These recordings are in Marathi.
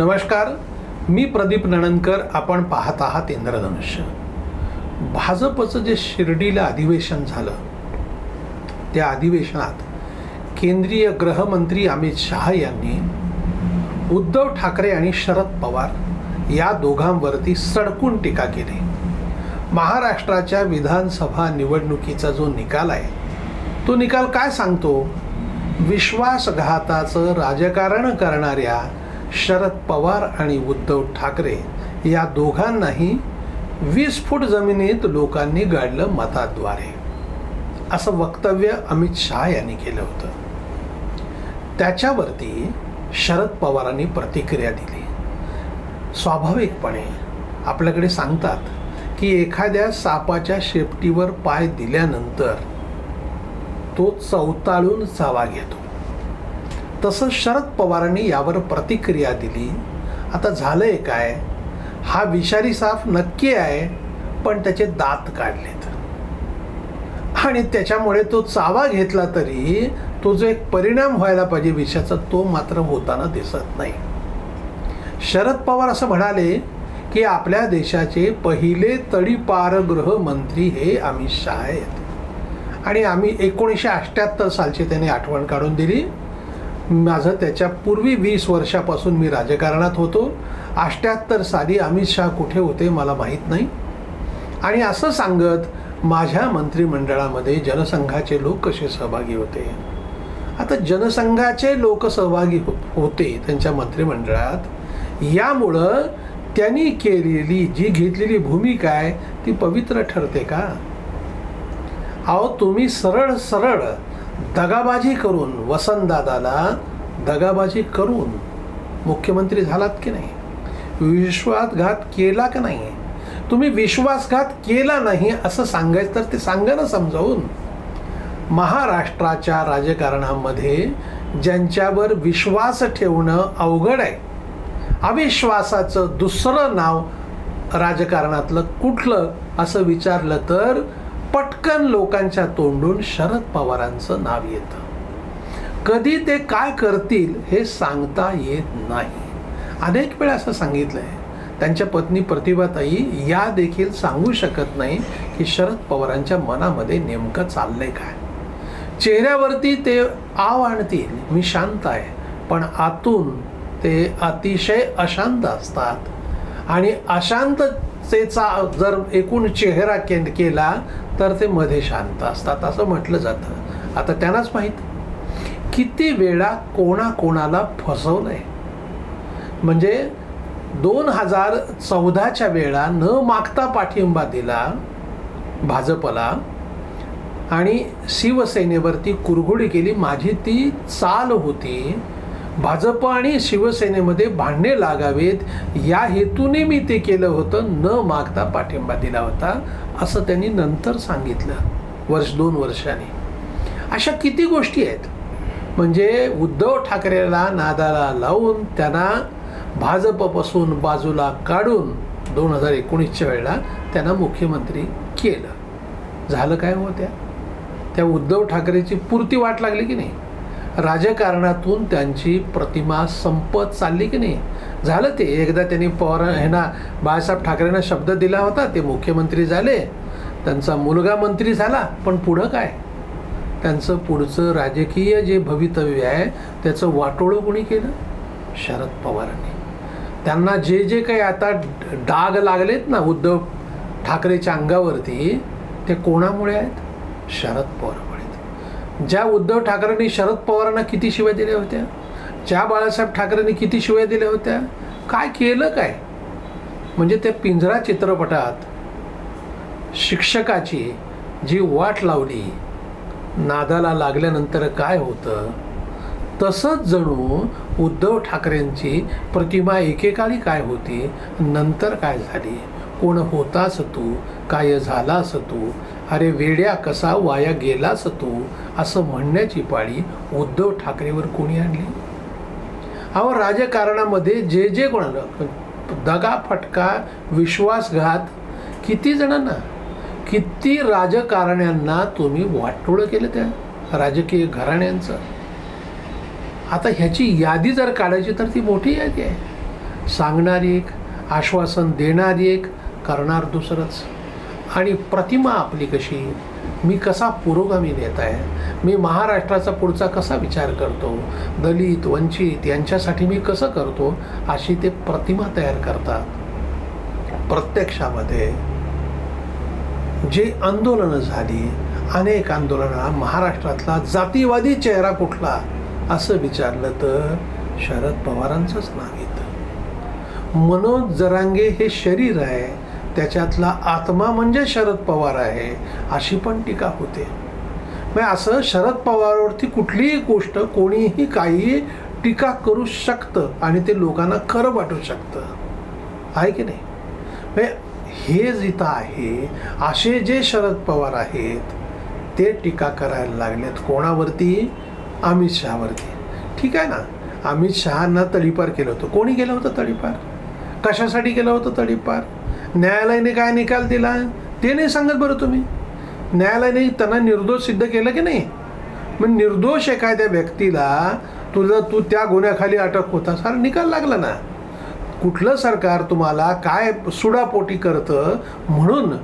नमस्कार मी प्रदीप नणनकर आपण पाहत आहात इंद्रधनुष्य. भाजपचं जे शिर्डीला अधिवेशन झालं त्या अधिवेशनात केंद्रीय गृहमंत्री अमित शहा यांनी उद्धव ठाकरे आणि शरद पवार या दोघांवरती सडकून टीका केली. महाराष्ट्राच्या विधानसभा निवडणुकीचा जो निकाल आहे तो निकाल काय सांगतो? विश्वासघाताचं राजकारण करणाऱ्या शरद पवार आणि उद्धव ठाकरे या दोघांनाही वीस फूट जमिनीत लोकांनी गाडलं मताद्वारे. असं वक्तव्य अमित शहा यांनी केलं होतं. त्याच्यावरती शरद पवारांनी प्रतिक्रिया दिली. स्वाभाविकपणे आपल्याकडे सांगतात की एखाद्या सापाच्या शेपटीवर पाय दिल्यानंतर तो चवताळून चावा घेतो. तसं शरद पवारांनी यावर प्रतिक्रिया दिली. आता झालं आहे काय? हा विषारी साप नक्की आहे पण त्याचे दात काढलेत. आणि त्याच्यामुळे तो चावा घेतला तरी तो जो एक परिणाम व्हायला पाहिजे विषाचा तो मात्र होताना दिसत नाही. शरद पवार असं म्हणाले की आपल्या देशाचे पहिले तडीपार गृहमंत्री हे अमित शहा आहेत. आणि आम्ही एकोणीसशे अठ्ठ्याहत्तर सालची त्यांनी आठवण काढून दिली. माझं त्याच्या पूर्वी वीस वर्षापासून मी राजकारणात होतो. अष्ट्याहत्तर साली अमित शहा कुठे होते मला माहीत नाही. आणि असं सांगत माझ्या मंत्रिमंडळामध्ये जनसंघाचे लोक कसे सहभागी होते? आता जनसंघाचे लोक सहभागी हो होते त्यांच्या मंत्रिमंडळात. यामुळं त्यांनी केलेली जी घेतलेली भूमिका आहे ती पवित्र ठरते का? अहो तुम्ही सरळ सरळ दगाबाजी करून वसंतदादाला दगाबाजी करून मुख्यमंत्री झालात की नाही? विश्वासघात केला का नाही? तुम्ही विश्वासघात केला नाही असं सांगायचं तर ते सांगा ना समजावून. महाराष्ट्राच्या राजकारणामध्ये ज्यांच्यावर विश्वास ठेवणं अवघड आहे अविश्वासाचं दुसरं नाव राजकारणातलं कुठलं असं विचारलं तर पटकन लोकांच्या तोंडून शरद पवारांचं नाव येतं. कधी ते काय करतील हे सांगता येत नाही. अनेक वेळा असं सांगितलं आहे त्यांच्या पत्नी प्रतिभाताई या देखील सांगू शकत नाही की शरद पवारांच्या मनामध्ये नेमकं चाललंय काय. चेहऱ्यावरती ते आव आणतील मी शांत आहे पण आतून ते अतिशय अशांत असतात. आणि अशांततेचा जर एकूण चेहरा के केला तर ते मध्ये शांत असतात असं म्हटलं जातं. आता त्यांनाच माहीत. किती वेळा कोणाकोणाला फसवलंय? म्हणजे दोन हजार चौदाच्या वेळा न मागता पाठिंबा दिला भाजपला आणि शिवसेनेवरती कुरघोडी केली. माझी ती चाल होती भाजप आणि शिवसेनेमध्ये भांडणे लागावेत या हेतूने मी ते केलं होतं. न मागता पाठिंबा दिला होता असं त्यांनी नंतर सांगितलं वर्ष दोन वर्षांनी. अशा किती गोष्टी आहेत? म्हणजे उद्धव ठाकरेला नादाला लावून त्यांना भाजपपासून बाजूला काढून दोन हजार एकोणीसच्या वेळेला त्यांना मुख्यमंत्री केलं. झालं काय होत्या त्या? त्या उद्धव ठाकरेची पुरती वाट लागली की नाही? राजकारणातून त्यांची प्रतिमा संपत चालली की नाही? झालं ते? एकदा त्यांनी पवार ह्यांना बाळासाहेब ठाकरेंना शब्द दिला होता ते मुख्यमंत्री झाले त्यांचा मुलगा मंत्री झाला पण पुढं काय? त्यांचं पुढचं राजकीय जे भवितव्य आहे त्याचं वाटोळं कोणी केलं? शरद पवारांनी. त्यांना जे जे काही आता डाग लागलेत ना उद्धव ठाकरेच्या अंगावरती ते कोणामुळे आहेत? शरद पवारमुळे आहेत. ज्या उद्धव ठाकरेंनी शरद पवारांना किती शिव्या दिल्या होत्या? ज्या बाळासाहेब ठाकरेंनी किती शिव्या दिल्या होत्या? काय केलं काय? म्हणजे त्या पिंजरा चित्रपटात शिक्षकाची जी वाट लावली नादाला लागल्यानंतर काय होतं? तसंच जणू उद्धव ठाकरेंची प्रतिमा एकेकाळी काय होती? नंतर काय झाली? कोण होतास तू? काय झालास तू? अरे वेड्या कसा वाया गेलास तू? असं म्हणण्याची पाळी उद्धव ठाकरेवर कोणी आणली? अहो राजकारणामध्ये जे जे कोणाला दगा फटका विश्वासघात किती जणांना किती राजकारण्यांना तुम्ही वाटोळं केलं त्या राजकीय घराण्यांचं? आता ह्याची यादी जर काढायची तर ती मोठी यादी आहे. सांगणारी एक आश्वासन देणारी एक करणार दुसरंच. आणि प्रतिमा आपली कशी? मी कसा पुरोगामी नेत आहे? मी महाराष्ट्राचा पुढचा कसा विचार करतो? दलित वंचित यांच्यासाठी मी कसं करतो? अशी ते प्रतिमा तयार करतात. प्रत्यक्षामध्ये जे आंदोलनं झाली अनेक आंदोलनं महाराष्ट्रातला जातीवादी चेहरा कुठला? असं विचारलं तर शरद पवारांचंच नाव येतं. मनोज जरांगे हे शरीर आहे त्याच्यातला आत्मा म्हणजे शरद पवार आहे अशी पण टीका होते. मग असं शरद पवारवरती कुठलीही गोष्ट कोणीही काही टीका करू शकतं आणि ते लोकांना खरं वाटू शकतं. आहे की नाही? म्हणजे हे जिथं आहे. असे जे शरद पवार आहेत ते टीका करायला लागलेत. कोणावरती? अमित शहावरती. ठीक आहे ना? अमित शहांना तडीपार केलं होतं. कोणी केलं होतं तडीपार? कशासाठी केलं होतं तडीपार? न्यायालयाने काय निकाल दिला? ते नाही सांगत बरं तुम्ही. न्यायालयाने त्यांना निर्दोष सिद्ध केलं की नाही? मग निर्दोष एखाद्या व्यक्तीला तुझं तू त्या गुन्ह्याखाली अटक होता सार निकाल लागला ना. कुठलं सरकार तुम्हाला काय सुडापोटी करतं म्हणून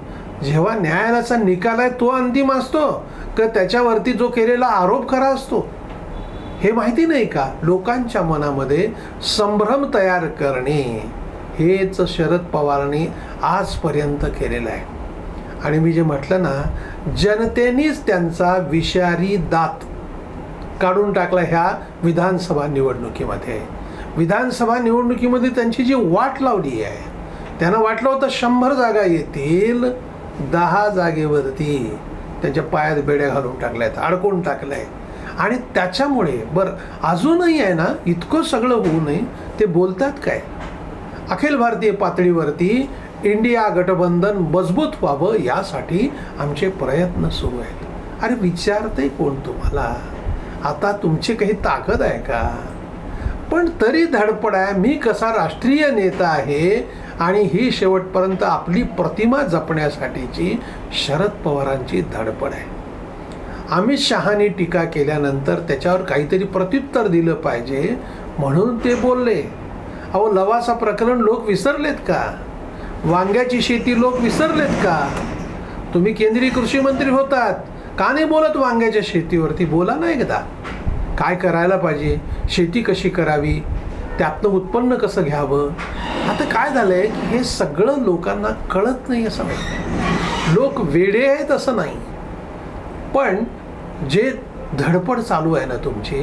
जेव्हा न्यायालयाचा निकाल आहे तो अंतिम असतो. का त्याच्यावरती जो केलेला आरोप खरा असतो? हे माहिती नाही का? लोकांच्या मनामध्ये संभ्रम तयार करणे हेच शरद पवारांनी आजपर्यंत केलेलं आहे. आणि मी जे म्हटलं ना जनतेनेच त्यांचा विषारी दात काढून टाकला ह्या विधानसभा निवडणुकीमध्ये. विधानसभा निवडणुकीमध्ये त्यांची जी वाट लावली आहे त्यांना वाटलं होतं शंभर जागा येतील दहा जागेवरती त्यांच्या पायात बेड्या घालून टाकल्यात अडकून टाकलंय. आणि त्याच्यामुळे बरं अजूनही आहे ना इतकं सगळं होऊ नये ते बोलतात काय? अखिल भारतीय पातळीवरती इंडिया गठबंधन मजबूत व्हावं यासाठी आमचे प्रयत्न सुरू आहेत. अरे विचारते कोण तुम्हाला? आता तुमची काही ताकद आहे का? पण तरी धडपड आहे. मी कसा राष्ट्रीय नेता आहे आणि ही शेवटपर्यंत आपली प्रतिमा जपण्यासाठीची शरद पवारांची धडपड आहे. अमित शहानी टीका केल्यानंतर त्याच्यावर काहीतरी प्रत्युत्तर दिलं पाहिजे म्हणून ते बोलले. अहो लवासा प्रकरण लोक विसरलेत का? वांग्याची शेती लोक विसरलेत का? तुम्ही केंद्रीय कृषी मंत्री होतात. का नाही बोलत वांग्याच्या शेतीवरती? बोला ना एकदा. काय करायला पाहिजे? शेती कशी करावी? त्यातनं उत्पन्न कसं घ्यावं? आता काय झालंय की हे सगळं लोकांना कळत नाही असं नाही. लोक वेडे आहेत असं नाही. पण जे धडपड चालू आहे ना तुमची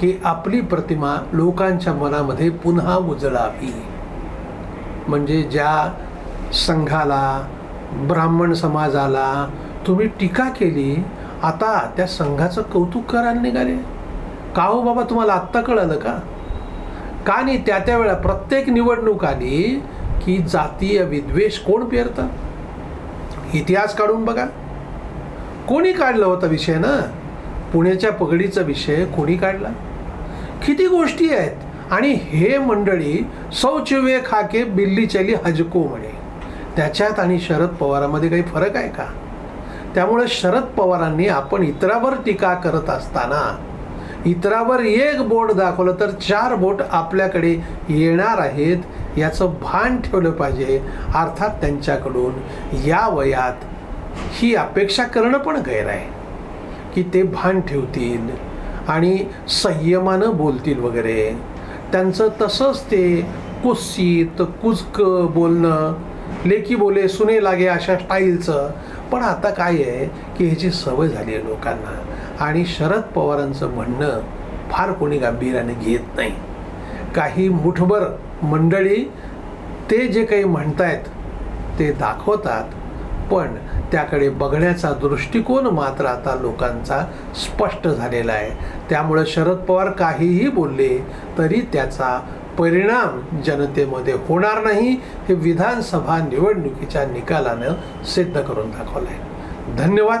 की आपली प्रतिमा लोकांच्या मनामध्ये पुन्हा उजळावी. म्हणजे ज्या संघाला ब्राह्मण समाजाला तुम्ही टीका केली आता त्या संघाचं कौतुक करायला निघाले. का हो बाबा तुम्हाला आत्ता कळालं का? का नाही त्या त्या वेळा प्रत्येक निवडणूक आली की जातीय विद्वेष कोण पेरतं? इतिहास काढून बघा. कोणी काढला होता विषय ना? पुण्याच्या पगडीचा विषय कोणी काढला? किती गोष्टी आहेत. आणि हे मंडळी शौचवे खाके बिल्ली चली हजको म्हणे. त्याच्यात आणि शरद पवारामध्ये काही फरक आहे का? त्यामुळे शरद पवारांनी आपण इतरावर टीका करत असताना इतरावर एक बोट दाखवलं तर चार बोट आपल्याकडे येणार आहेत याचं भान ठेवलं पाहिजे. अर्थात त्यांच्याकडून या वयात ही अपेक्षा करणं पण गैर आहे की ते भान ठेवतील आणि संयमानं बोलतील वगैरे. त्यांचं तसंच ते कुस्सीत कुचकं बोलणं लेकी बोले सुने लागे अशा स्टाईलचं. पण आता काय आहे की ह्याची सवय झाली आहे लोकांना. आणि शरद पवारांचं म्हणणं फार कोणी गांभीर्याने घेत नाही. काही मुठभर मंडळी ते जे काही म्हणतायत ते दाखवतात पण त्याकडे बघण्याचा दृष्टिकोन मात्र आता लोकांचा स्पष्ट झालेला आहे. त्यामुळे शरद पवार काहीही बोलले तरी त्याचा परिणाम जनतेमध्ये होणार नाही हे विधानसभा निवडणुकीच्या निकालानं सिद्ध करून दाखवलं आहे धन्यवाद.